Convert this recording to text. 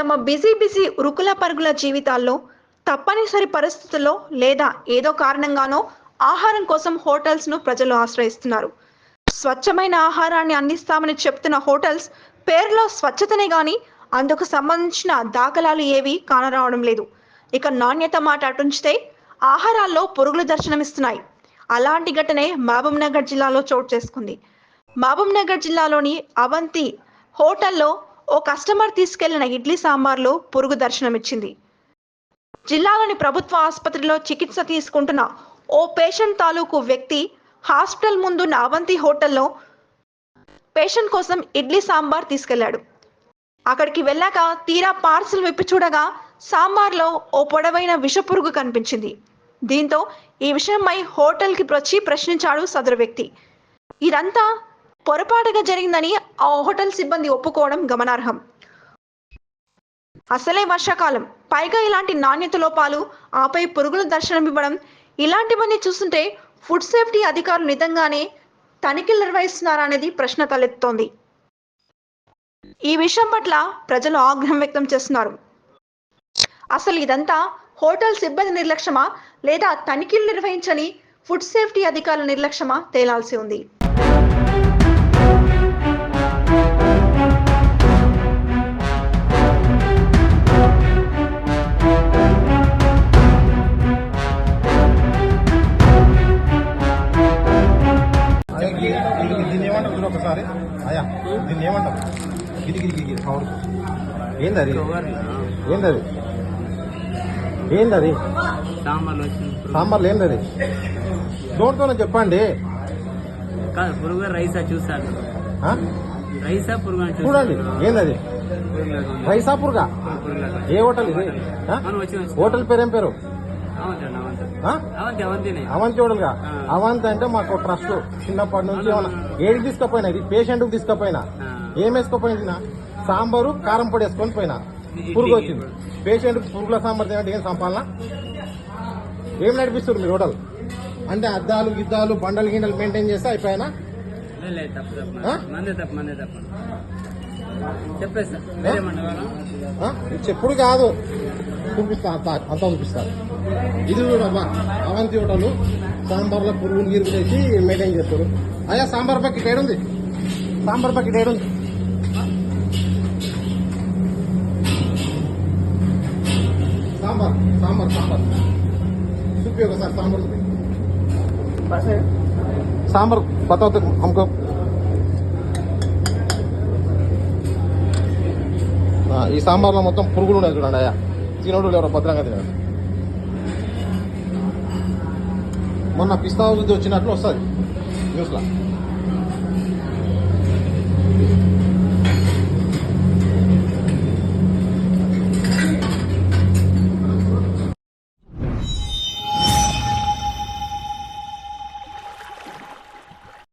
తమ busy busy ఉరుకుల పరుగుల జీవితాల్లో తప్పనిసరి పరిస్థితుల్లో లేదా ఏదో కారణంగానో ఆహారం కోసం హోటల్స్ను ప్రజలు ఆశ్రయిస్తున్నారు. స్వచ్ఛమైన ఆహారాన్ని అందిస్తామని చెప్తున్న హోటల్స్ పేరులో స్వచ్ఛతనే గాని అందుకు సంబంధించిన దాఖలాలు ఏవి కానరావడం లేదు. ఇక నాణ్యత మాట అటుంచితే ఆహారాల్లో పురుగులు దర్శనమిస్తున్నాయి. అలాంటి ఘటనే మహబూబ్ నగర్ జిల్లాలో చోటు చేసుకుంది. మహబూబ్ నగర్ జిల్లాలోని అవంతి హోటల్లో ఓ కస్టమర్ తీసుకెళ్ళిన ఇడ్లీ సాంబార్లో పురుగు దర్శనమిచ్చింది. జిల్లాలోని ప్రభుత్వ ఆసుపత్రిలో చికిత్స తీసుకుంటున్న ఓ పేషెంట్ తాలూకు వ్యక్తి హాస్పిటల్ ముందున్న అవంతి హోటల్లో పేషెంట్ కోసం ఇడ్లీ సాంబార్ తీసుకెళ్ళాడు. అక్కడికి వెళ్ళాక తీరా పార్సిల్ విప్పి చూడగా సాంబార్లో ఓ పొడవైన విషపురుగు కనిపించింది. దీంతో ఈ విషయమై హోటల్కి వచ్చి ప్రశ్నించాడు సదరు వ్యక్తి. ఇదంతా పొరపాటుగా జరిగిందని ఆ హోటల్ సిబ్బంది ఒప్పుకోవడం గమనార్హం. అసలే వర్షాకాలం. పైగా ఇలాంటి నాణ్యత లోపాలు ఆపై పురుగుల దర్శనం ఇవ్వడం ఇలాంటివన్నీ చూస్తుంటే ఫుడ్ సేఫ్టీ అధికారులు నిజంగానే తనిఖీలు నిర్వహిస్తున్నారా అనేది ప్రశ్న తలెత్తోంది ఈ విషయం పట్ల ప్రజలు ఆగ్రహం వ్యక్తం చేస్తున్నారు. అసలు ఇదంతా హోటల్ సిబ్బంది నిర్లక్ష్యమా లేదా తనిఖీలు నిర్వహించని ఫుడ్ సేఫ్టీ అధికారుల నిర్లక్ష్యమా తేలాల్సి ఉంది. ఒకసారి అయ్యా దీన్ని ఏమంటారు గిరి గిరి ఏందది? సాంబార్లో ఏందది? నోటితోనే చెప్పండి. కాదు పురుగు రైసా చూసాను? రైసా పురుగు అని చూడండి ఏందది? పురుగులాగా ఉంది. రైసా పురుగా? పురుగులాగా. ఏ హోటల్ ఇది. హోటల్ పేరు పేరు? అవంతి హోటల్గా. అవంతి అంటే మాకు ట్రస్ట్ చిన్నప్పటి నుంచి ఏది తీసుకపోయినా ఇది? పేషెంట్ తీసుకపోయినా. ఆ. ఏం వేసుకోపోయింది నా సాంబారు కారం పొడి వేసుకొని పోయినా. పురుగు వచ్చింది. పేషెంట్ పురుగుల సాంబార్ తినంటే ఏం సంపాలనా? ఏం నడిపిస్తారు మీరు హోటల్? అంటే అద్దాలు గిద్దాలు బండలు గిండలు మెయింటైన్ చేస్తే అయిపోయినా చెప్పుడు కాదు. చూపిస్తా అంత చూపిస్తారు ఇది కూడా అవంతి హోటల్. సాంబార్లో పురుగులు గిరుగులు వేసి మెయింటైన్ చేస్తారు. అయ్యా సాంబార్ బకెట్ ఏడుంది. సాంబార్ బకెట్ ఏడుంది. సాంబార్ సాంబార్ సాంబార్. చూపి ఒకసారి సాంబార్ చూపి. సాంబార్ बताओ तो हमको ఆ, ఈ సాంబార్లో మొత్తం పురుగులు ఉన్నాయి చూడండి అయ్యా తినడు ఎవరో భద్రంగా తినడు మొన్న పిస్తా వచ్చినట్లు వస్తుంది న్యూస్లో